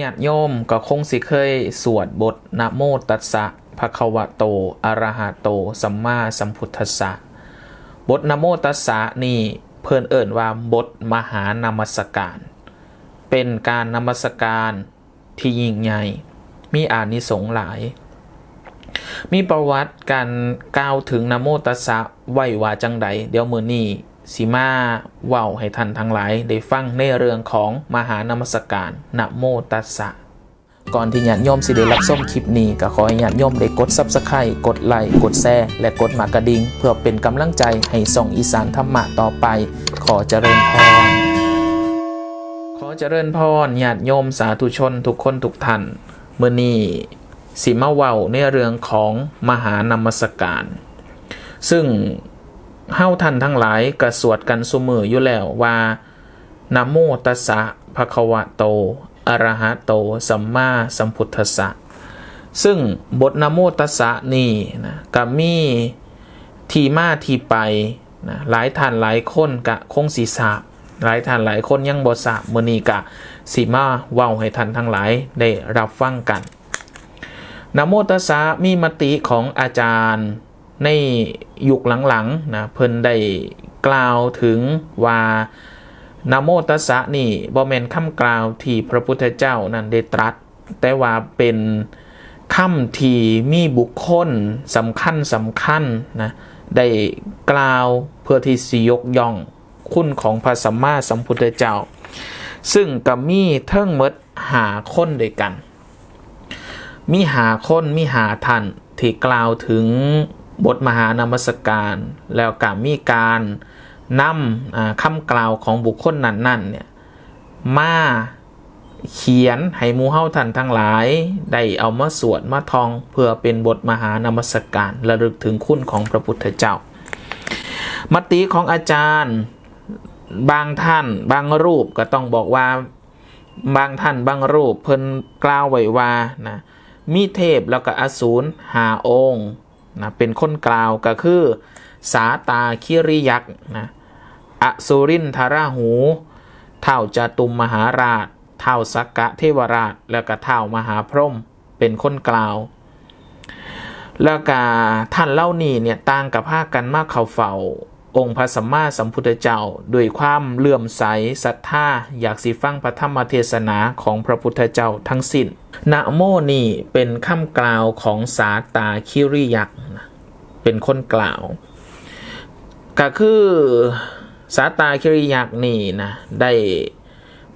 ญาติโยมก็คงสิเคยสวดบทนะโมตัสสะภะคะวะโตอะระหะโต สัมมาสัมพุทธัสสะบทนะโมตัสสะนี่เพิ่นเอิ่นว่าบทมหานามสการ เป็นการนมัสการที่ยิ่งใหญ่มีอานิสงส์หลาย มีประวัติการกล่าวถึงนะโมตัสสะไว้ว่าจังใด เดี๋ยวมือนี้ สิมาเว้าให้ท่านทั้งหลายได้ฟังในเรื่องของมหานมัสการนะโมตัสสะ ก่อนที่ญาติโยมสิได้รับชมคลิปนี้ก็ขอให้ญาติโยมได้กด Subscribe กดไลค์กดแชร์และกดหมากระดิ่งเพื่อเป็นกำลังใจให้ส่องอีสานธรรมะต่อไป ขอเจริญพรขอเจริญพรญาติโยมสาธุชนทุกคนทุกท่านเมื่อนี้สิมาเว้าในเรื่องของมหานมัสการ ซึ่ง เฮ้าท่านทั้งหลายกระสวดกันสุมืออยู่แล้วว่านะโมตัสสะภะคะวะโตอะระหะโต สัมมาสัมพุทธัสสะซึ่งบทนะโมตัสสะนี่นะก็มีทีมาทีไปนะหลายท่านหลายคนกะคงสีทราหลายท่านหลายคนยังบทราบมื้อนี้กะสิมาเว้าให้ท่านทั้งหลายได้รับฟังกันนะโมตัสสะมีมติของอาจารย์ ในยุคหลังๆนะเพิ่นได้กล่าวถึงว่านะโมตัสสะนี่บ่แม่นคำกล่าวที่พระพุทธเจ้านั้นได้ตรัส แต่ว่าเป็นคำที่มีบุคคลสำคัญสำคัญนะได้กล่าวเพื่อที่สิยกย่องคุณของพระสัมมาสัมพุทธเจ้า ซึ่งก็มีเทิงมดหาคนด้วยกัน มีหาคนมีหาท่านที่กล่าวถึง บทมหานามสการ แล้วก็มีการนำคำกล่าวของบุคคลนั้นๆเนี่ยมาเขียนให้หมูเฮาท่านทั้งหลาย ได้เอามาสวดมาทองเพื่อเป็นบทมหานามสการระลึกถึงคุณของพระพุทธเจ้ามติของอาจารย์บางท่านบางรูปก็ต้องบอกว่าบางท่านบางรูปเพิ่นกล่าวไว้ว่านะมีเทพแล้วก็อสูรหาองค์ นะเป็นคนกล่าวก็คือ สาตาคิริยักษ์นะอสุรินทราหูเท่าจตุมมหาราชเท่าสักกะเทวราช แล้วก็เท่ามหาพรหมเป็นคนกล่าว แล้วก็ท่านเล่านี่เนี่ยต่างกับภาคกันมากเขาเฝ้า องค์พระสัมมาสัมพุทธเจ้าด้วยความเลื่อมใสศรัทธาอยากสิฟังพระธรรมเทศนาของพระพุทธเจ้าทั้งสิ้นนะโมนี่เป็นคำกล่าวของสาตาคิริยักษ์เป็นคนกล่าว ก็คือสาตาคิริยักษ์นี่นะได้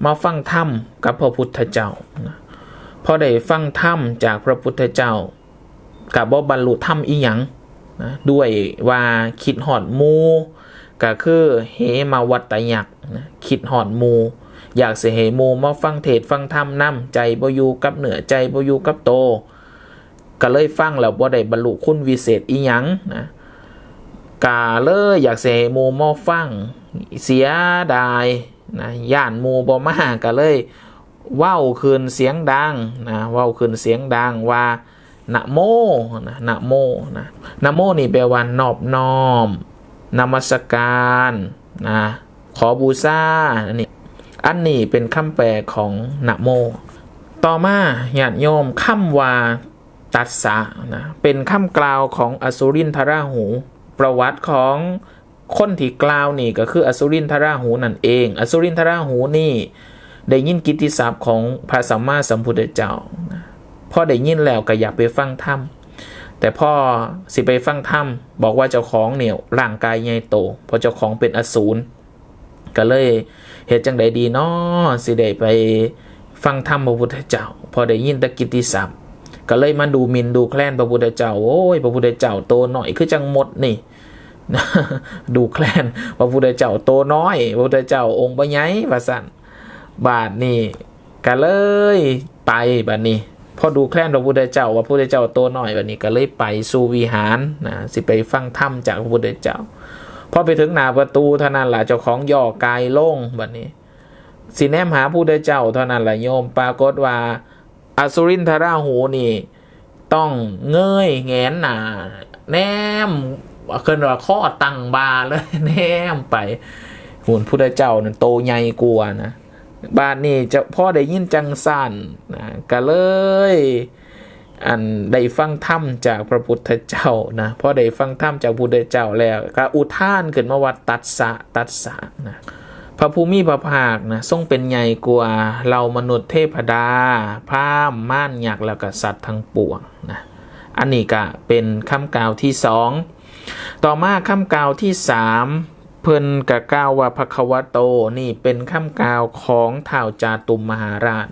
มาฟังธรรมกับพระพุทธเจ้าพอได้ฟังธรรมจากพระพุทธเจ้ากับบ่บรรลุธรรมอีหยัง นะด้วยว่าคิดหอดมูก็คือเหมาวัตยักนะคิดหอดมู อยากเสเหหมูมาฟังเทศฟังธรรมนำใจบ่อยู่กับเหนือใจบ่อยู่กับโต ก็เลยฟังแล้วบ่ได้บรรลุคุณวิเศษอีหยังนะกาเลยอยากเสเหหมูมาฟังเสียดายนะย่านหมูบ่มาก็เลยเว้าคืนเสียงดังนะเว้าคืนเสียงดังว่า นะโมนะนะโมนะนะโมนี่แปลว่านอบน้อมนมัสการนะขอบูชาอันนี้อันนี้เป็นคำแปลของนะโม ต่อมาญาติโยมคำว่าตัสสะนะเป็นคำกล่าวของอสุรินทราหู ประวัติของคนที่กล่าวนี่ก็คืออสุรินทราหูนั่นเอง อสุรินทราหูนี่ได้ยินกิตติศัพท์ของพระสัมมาสัมพุทธเจ้านะ พ่อได้ยินแล้วก็อยากไปฟังธรรมแต่พ่อสิไปฟังธรรมบอกว่าเจ้าของเนี่ยร่างกายใหญ่โตเพราะเจ้าของเป็นอสูรก็เลยเหตุจังใดดีเนาะสิได้ไปฟังธรรมพระพุทธเจ้า พอได้ยินตะกิติศัพท์ก็เลยมาดูมินดูแคลนพระพุทธเจ้าโอ้ยพระพุทธเจ้าโตหน่อยคือจังหมดนี่ดูแคลนพระพุทธเจ้าโตน้อย พระพุทธเจ้าองค์ปใหญ่ว่าสั่นบาทนี่ก็เลยไปบาทนี้ พอดูแคลนพระพุทธเจ้าว่าพระพุทธเจ้าโตน้อยบาทนี้ก็เลยไปสู่วิหารนะสิไปฟังธรรมจากพระพุทธเจ้าพอไปถึงหน้าประตูเท่านั้นแหละเจ้าของย่อกายลงบัดนี้สิแนมหาผู้ได้เจ้าเท่านั้นแหละโยมปรากฏว่าอสุรินทราหูนี่ ต้องเงยแงนหนาแนมเคินว่าข้อตังบาเลยแนมไปหุ่นผู้ได้เจ้านั่นโตใหญ่กลัวนะ บ้านนี้เจะพ่อได้ยินจังสันนะก็เลย อันได้ฟังธรรมจากพระพุทธเจ้านะพอได้ฟังธรรมจากพระพุทธเจ้าแล้วก็อุทานขึ้นมาว่าตัดสะตัดสะนะพระภูมิพระภาคนะทรงเป็นใหญ่กว่าเรามนุษย์เทพดาพรามม่านยักษ์แล้วก็สัตว์ทั้งปวงนะอันนี้ก็เป็นคำกล่าวที่สองต่อมาคำกล่าวที่สาม เพิ่นกะกล่าวว่าพควโตนี่เป็นคำกล่าวของท้าวจาตุมมหาราช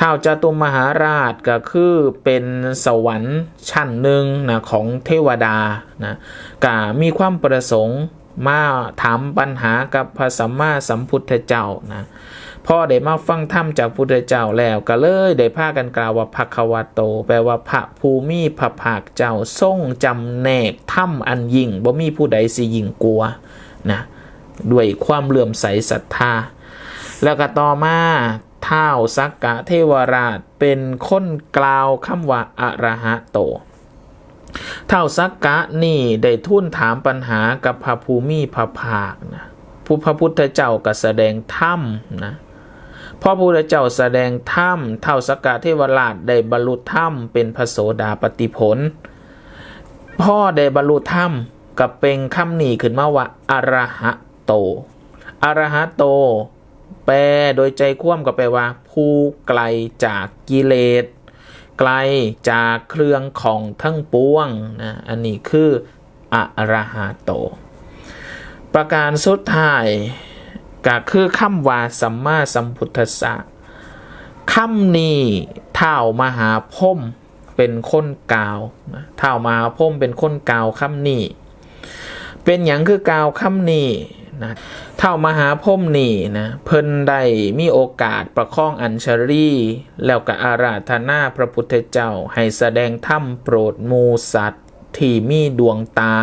ท้าวจาตุมมหาราชก็คือเป็นสวรรค์ชั้นหนึ่งนะของเทวดานะก็มีความประสงค์มาถามปัญหากับพระสัมมาสัมพุทธเจ้านะพอได้มาฟังธรรมจากพุทธเจ้าแล้วก็เลยได้พากันกล่าวว่าภควโต แปลว่าพระภูมิพระภาคเจ้าทรงจำแนกถ้ำอันยิ่งบ่มีผู้ใดสิยิ่งกลัว นะด้วยความเลื่อมใสศรัทธา แล้วก็ต่อมาท้าวสักกะเทวราชเป็นคนกล่าวคำว่าอะระหะโตท้าวสักกะนี่ได้ทุ่นถามปัญหากับพระภูมิพระภาคนะผู้พระพุทธเจ้าก็แสดงธรรมนะพอพระพุทธเจ้าแสดงธรรมท้าวสักกะเทวราชได้บรรลุธรรมเป็นพระโสดาปติผล พ่อได้บรรลุธรรม กับเป็นคำหนีขึ้นมาว่าอะระหะโตอะระหะโต แปลโดยใจคว่ำก็แปลว่า ผู้ไกลจากกิเลสไกลจากเครื่องของทั้งปวงนะอันนี้คืออะระหะโต ประการสุดท้ายก็คือคำว่าสัมมาสัมพุทธสะคำนี้เท่ามหาพมเป็นคนกล่าวเท่ามหาพมเป็นคนกล่าวคำนี้ เป็นอย่างคือกาวคำนี้นะเท่ามหาพรหมนี่นะเพิ่นได้มีโอกาสประคองอัญชรีแล้วก็อาราธนาพระพุทธเจ้า ให้แสดงธรรมโปรดมูสัตว์ ที่มีดวงตา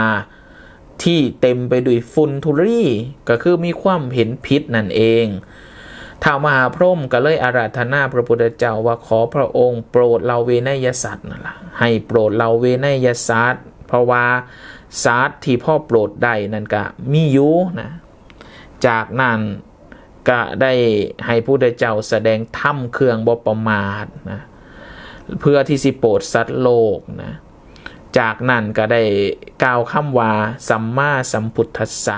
ที่เต็มไปด้วยฝุ่นทุรีก็คือมีความเห็นผิดนั่นเองท้ามหาพรหมก็เลยอาราธนาพระพุทธเจ้าว่าขอพระองค์โปรดเราเวนยสัตว์นั่นล่ะให้โปรดเราเวนยสัตว์เพราะว่า ซาตว์ที่พ่อโปรดได้นั่นก็มีอยู่นะจากนั้นก็ได้ให้ผู้ได้เจ้าแสดงถ้ำเครื่องบประมาทนะเพื่อที่สิโปรดสัตว์โลกนะจากนั้นก็ได้กล่าวคำว่าสัมมาสัมพุทธัสสะ